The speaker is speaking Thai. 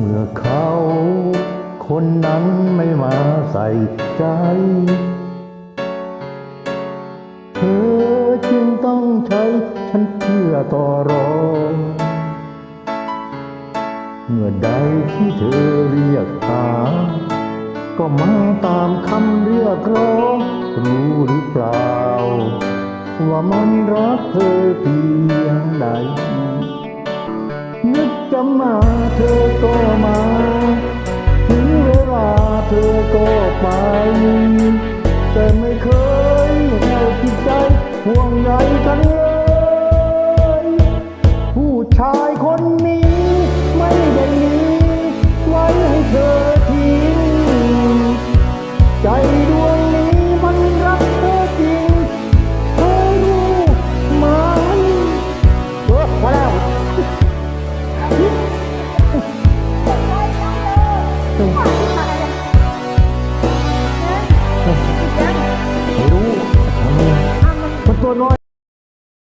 เมื่อเขา คนนั้นไม่มาใส่ใจ เธอจึงต้องใช้ฉันเพื่อต่อรองเมื่อใดที่เธอเรียกหา ก็มาตามคำเรียกร้อง รู้หรือเปล่า ว่ามันรักเธอเพียงใดนึกจะมาเธอก็ ก็ไป แต่ไม่เคยให้ที่ใจห่วงใยกันเลย ผู้ชายคนนี้ไม่ได้มีไว้ให้เธอทิ้งใจดวงนี้มันรักเธอจริงเธอรู้ไหมเออพอแล้วต้อง conosco.